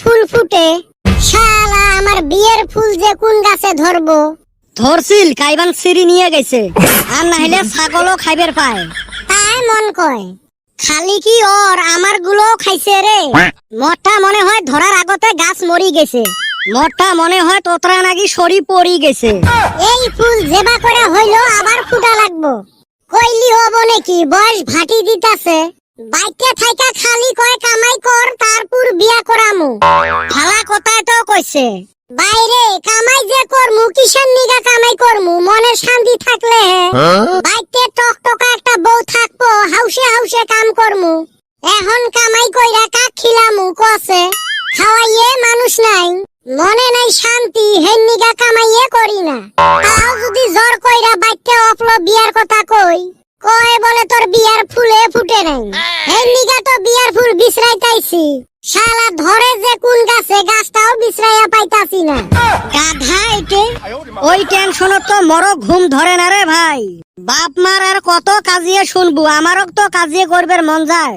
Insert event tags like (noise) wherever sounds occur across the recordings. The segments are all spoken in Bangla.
ফুল ফুটে। শালা আমার বিয়ের ফুল যে কোন গাছে ধরবো? ধরছিল কাইবান সিঁড়ি নিয়ে গেছে। আর নাহলে ছাগলও খাইবের পায়। তাই মন কয় খালি কি ওর আমারগুলো খাইছে রে? মরটা মনে হয় ধরার আগতে গাছ মরি গেছে। মরটা মনে হয় তোতরা নাকি সরি পড়ি গেছে। এই ফুল জেবা করে হইল আবার ফুটা লাগবো। কইলি হব নাকি বয়স ভাটি দিতাছে। বাইকে থাইকা খালি কয় কামাই কর। বিয়া করামু। ফালা কথায় তো কইছে। বাইরে কামাই যে করমু কিসের নিগা কামাই করমু? মনে শান্তি থাকলে বাইতে টক টকা একটা বউ থাকব হাউসে হাউসে কাম করমু। এখন কামাই কইরা কাক খিলামু কসে? খাওয়াইয়ে মানুষ নাই। মনে নাই শান্তি হেন নিগা কামাইয়ে করি না। তাও যদি জ্বর কইরা বাইতে অপলো বিয়ার কথা কই কয় বলে তোর বিয়ার ফুলে ফুটে নাই। হেন নিগা তো বিয়ার ফুল বিছরাইতাইছি শালা ধরে যে কোন গাছে গাছটাও বিছরাইয়া পাইতাছি না। গাধা এটে। ওই টেনশনত তো মরো ঘুম ধরে না রে ভাই। বাপ মার আর কত কাজিয়ে শুনব আমারও তো কাজিয়ে করবার মন যায়।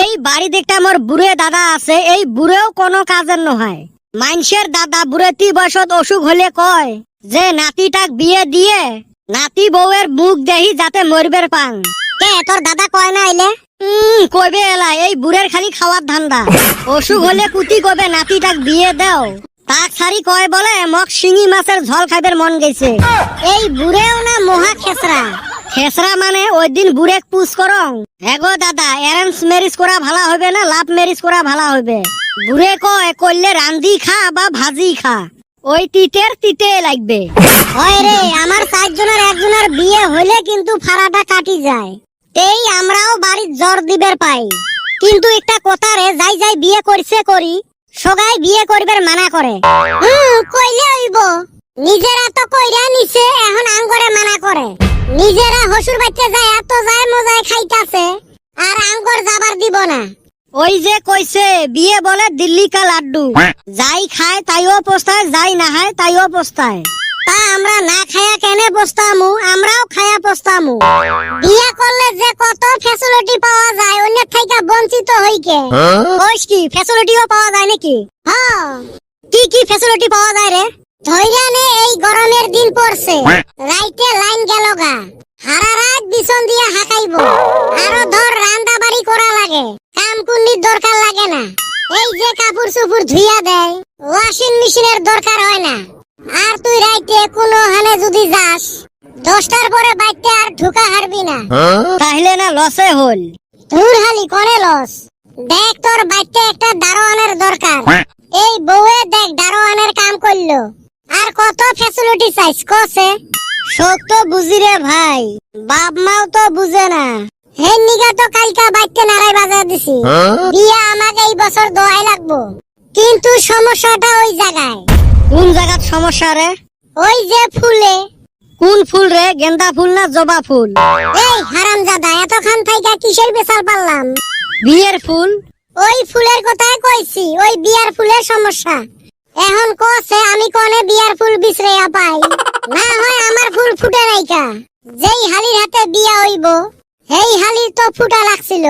এই বাড়ি দেখতে আমার বুড়ে দাদা আছে এই বুড়েও কোনো কাজের নহয়। মানুষের দাদা বুড়ে তি বয়সত অসুখ হলে কয় যে নাতিটাক বিয়ে দিয়ে নাতি বউয়ের মুখ দেহি যাতে মরবের পাং। কে তোর দাদা কয় না আইলে? কইবে এলা এই বুড়ের খালি খাওয়ার ধান্দা। (laughs) অসুখ হলে কুতি কবে নাতিটাক বিয়ে দাও। তাক সারি কয় বলে মক শিঙি মাছের ঝল খাইবার মন গেছে। (laughs) এই বুড়েও না মহা খেসরা। খেসরা মানে ওই দিন বুড়েক পুষ করং। এগো দাদা অ্যারেঞ্জ ম্যারেজ করা ভালো হবে না লাভ ম্যারেজ করা ভালো হবে বুড়ে কয় করলে রান্দি খা বা ভাজি খা। ওই তিতের তিতে লাগবে। (laughs) হয় রে আমার চারজনের একজনের বিয়ে হইলে কিন্তু ফাড়াটা কাটি যায়। এই আমরাও বাড়ির জ্বর দিবের পাই। কিন্তু একটা কথা রে, যাই যাই বিয়ে করছে করি সবাই বিয়ে করবার মানা করে। হুম কইলে হইব। নিজেরা তো কইরা নিছে, এখন আঙ্গরে মানা করে। নিজেরা হসুর বাচ্চা যায় এত যায় মজায় খাইতাছে, আর আঙ্গর যাবার দিব না। ওই যে কইছে, বিয়ে বলে দিল্লি কা লাড্ডু। যাই খায় তাইও পোস্তায় যাই না খায় তাইও পোস্তায় তা আমরা না খায়া কেনে বসতামু? আমরাও খায়া বসতামু। বিয়া করলে যে কত ফ্যাসিলিটি পাওয়া যায় অন্য থেকে বঞ্চিত হইকে। কইস কি ফ্যাসিলিটিও পাওয়া যায় নাকি? হ্যাঁ। কি কি ফ্যাসিলিটি পাওয়া যায় রে? ধৈর্য নে এই গরমের দিন পড়ছে। রাইতে লাইন গেল গা। হারা রাত বিছন দিয়ে হাঁকাইব। আরও ধর রান্দা বাড়ি করা লাগে। কাম কুন্নির দরকার লাগে না। এই যে কাপড় চুপুর ধুইয়া দেয় ওয়াশিং মেশিনের দরকার হয় না। আর তুই রাইতে কোনো হানে যদি যাস দশটার পরে বাইতে আর ঢুকা হারবি না। তাহলে না লসে হল। ধুর হালি করে লস দেখ তোর বাইতে একটা দারোয়ানের দরকার। এই বউয়ে দেখ দারোয়ানের কাম করল। আর কত ফ্যাসিলিটি চাইছ কসে শোক তো বুঝি রে ভাই বাপ মাও তো বুঝে না। হে নিগা তো কালকা বাইতে নারাই বাজার দিছি। বিয়া আমাকে এই বছর দোয়াই লাগবো। কিন্তু সমস্যাটা ওই জায়গায়। কোন জায়গাত সমস্যা রে? ওই যে ফুলে। কোন ফুল রে গেন্দা ফুল না জবা ফুল? এই হারামজাদা এতক্ষণ থাইকা কিসের বেসাল পারলাম? বিয়ের ফুল? ওই ফুলের কথাই কইছি ওই বিয়ার ফুলের সমস্যা। এখন কছে আমি কোনে বিয়ার ফুল বিছরাইয়া পাই? না হয় আমার ফুল ফুটে নাইকা। যেই হালির হাতে বিয়া হইব সেই হালির তো ফুটা লাগছিল।